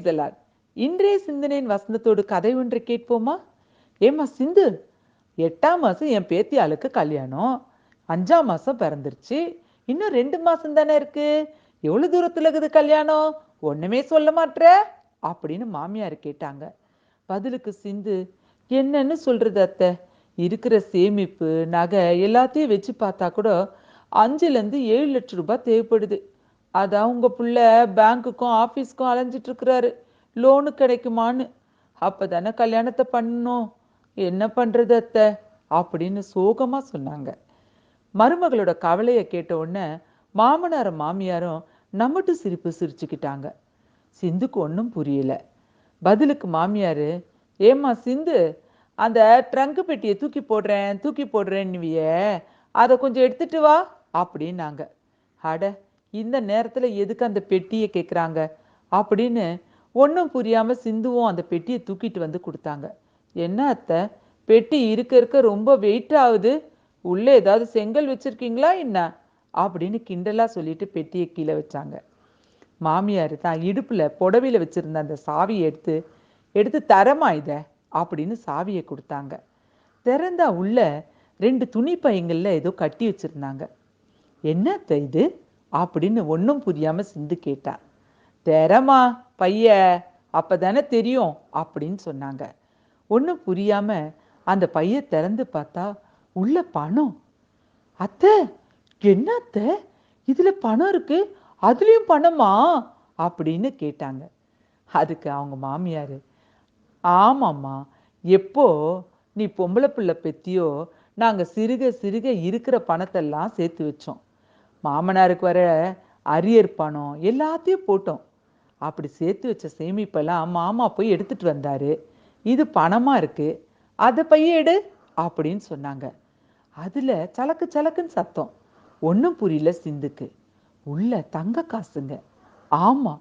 Brace தலாட் இன்றைய சிந்தனையின் வசந்தத்தோடு கதை ஒன்று கேட்போமா? ஏமா சிந்து எட்டாம் மாசம் என் பேத்தியாளுக்கு கல்யாணம். அஞ்சாம் மாசம் பிறந்துருச்சு. இன்னும் ரெண்டு மாசம் தானே இருக்கு. எவ்வளவு தூரத்துல இருக்குது கல்யாணம்? ஒண்ணுமே சொல்ல மாட்ற? அப்படின்னு மாமியார் கேட்டாங்க. பதிலுக்கு சிந்து என்னன்னு சொல்றது அத்தை? இருக்கிற சேமிப்பு நகை எல்லாத்தையும் வச்சு பார்த்தா கூட அஞ்சுல இருந்து ஏழு லட்சம் ரூபாய் தேவைப்படுது. அதான் உங்க புள்ள பேங்க்குக்கும் ஆஃபீஸ்க்கும் அலைஞ்சிட்டு இருக்கிறாரு லோனு கிடைக்குமான்னு. அப்போ தானே கல்யாணத்தை பண்ணணும். என்ன பண்ணுறது அத்தை? அப்படின்னு சோகமாக சொன்னாங்க. மருமகளோட கவலையை கேட்ட உடனே மாமனாரும் மாமியாரும் நம்மட்டு சிரிப்பு சிரிச்சுக்கிட்டாங்க. சிந்துக்கு ஒன்றும் புரியல. பதிலுக்கு மாமியார் ஏம்மா சிந்து அந்த ட்ரங்கு பெட்டியை தூக்கி போடுறேன் தூக்கி போடுறேன்னுவிய. அதை கொஞ்சம் எடுத்துட்டு வா அப்படின்னாங்க. அட இந்த நேரத்துல எதுக்கு அந்த பெட்டியை கேட்குறாங்க அப்படின்னு ஒன்றும் புரியாம சிந்துவும் அந்த பெட்டியை தூக்கிட்டு வந்து கொடுத்தாங்க. என்ன அத்தை? பெட்டி இருக்க இருக்க ரொம்ப வெயிட் ஆகுது. உள்ளே ஏதாவது செங்கல் வச்சிருக்கீங்களா என்ன? அப்படின்னு கிண்டலாக சொல்லிட்டு பெட்டியை கீழே வச்சாங்க. மாமியார் தான் இடுப்பில் புடவையில் வச்சுருந்த அந்த சாவியை எடுத்து எடுத்து தரமா இத? அப்படின்னு சாவியை கொடுத்தாங்க. திறந்தா உள்ள ரெண்டு துணி பையங்கள்ல ஏதோ கட்டி வச்சுருந்தாங்க. என்னத்த இது? அப்படின்னு ஒன்றும் புரியாம சிந்து கேட்டா. தெரமா பைய அப்பதானே தெரியும் அப்படின்னு சொன்னாங்க. ஒன்றும் புரியாம அந்த பைய திறந்து பார்த்தா உள்ள பணம். அத்தை என்ன அத்தை? இதுல பணம் இருக்கு அதுலயும் பணமா? அப்படின்னு கேட்டாங்க. அதுக்கு அவங்க மாமியாரு ஆமாம்மா எப்போ நீ பொம்பளை பிள்ளை பெத்தியோ நாங்க சிறுக சிறுக இருக்கிற பணத்தெல்லாம் சேர்த்து வச்சோம். மாமனாருக்கு வர அரியர் பணம் எல்லாத்தையும் போட்டோம். அப்படி சேர்த்து வச்ச சேமிப்பெல்லாம் மாமா போய் எடுத்துட்டு வந்தாரு. இது பணமா இருக்கு. அதை பைய எடு அப்படின்னு சொன்னாங்க. அதுல சலக்கு சலக்குன்னு சத்தம். ஒன்றும் புரியல சிந்துக்கு. உள்ள தங்க காசுங்க. ஆமா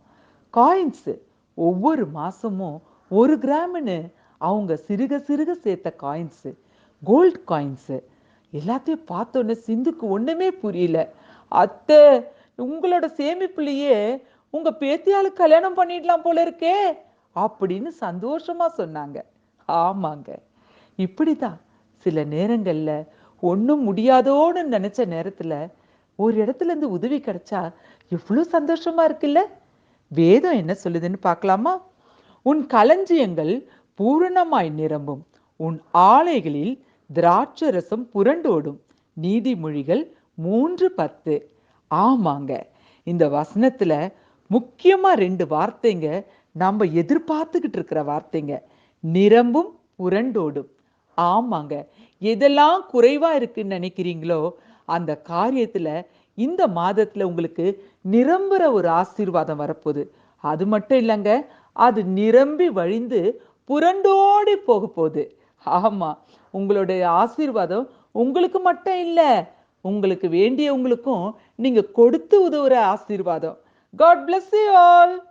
காயின்ஸு ஒவ்வொரு மாசமும் ஒரு கிராம்னு அவங்க சிறுக சிறுக சேர்த்த காயின்ஸு கோல்ட் காயின்ஸு எல்லாத்தையும் பார்த்தோன்னே சிந்துக்கு ஒண்ணுமே புரியல. அத்தை உங்களோட சேமிப்புலயே உங்க பேத்தியாளு கல்யாணம் பண்ணிடலாம் போல இருக்கே அப்படின்னு சந்தோஷமா சொன்னாங்க. ஆமாங்க. இப்படிதான் சில நேரங்கள்ல ஒன்றும் முடியாதோன்னு நினைச்ச நேரத்துல ஒரு இடத்துல இருந்து உதவி கிடைச்சா எவ்வளவு சந்தோஷமா இருக்குல்ல? வேதம் என்ன சொல்லுதுன்னு பார்க்கலாமா? உன் களஞ்சியங்கள் பூரணமாய் நிரம்பும். உன் ஆலைகளில் திராட்சரசம் புரண்டோடும். நீதிமொழிகள் மூன்று பத்து. ஆமாங்க. இந்த வசனத்துல முக்கியமா ரெண்டு வார்த்தைங்க நம்ம எதிர்பார்த்துக்கிட்டு இருக்கிற வார்த்தைங்க. நிரம்பும் உரண்டோடும் ஆமாங்க. எதெல்லாம் குறைவா இருக்குன்னு நினைக்கிறீங்களோ அந்த காரியத்துல இந்த மாதத்துல உங்களுக்கு நிரம்புற ஒரு ஆசீர்வாதம் வரப்போகுது. அது மட்டும் இல்லைங்க அது நிரம்பி வழிந்து புரண்டோடி போக போகுது ஆமா. உங்களுடைய ஆசீர்வாதம் உங்களுக்கு மட்டும் இல்லை உங்களுக்கு வேண்டியவங்களுக்கும் நீங்க கொடுத்து உதவுற ஆசீர்வாதம். God bless you all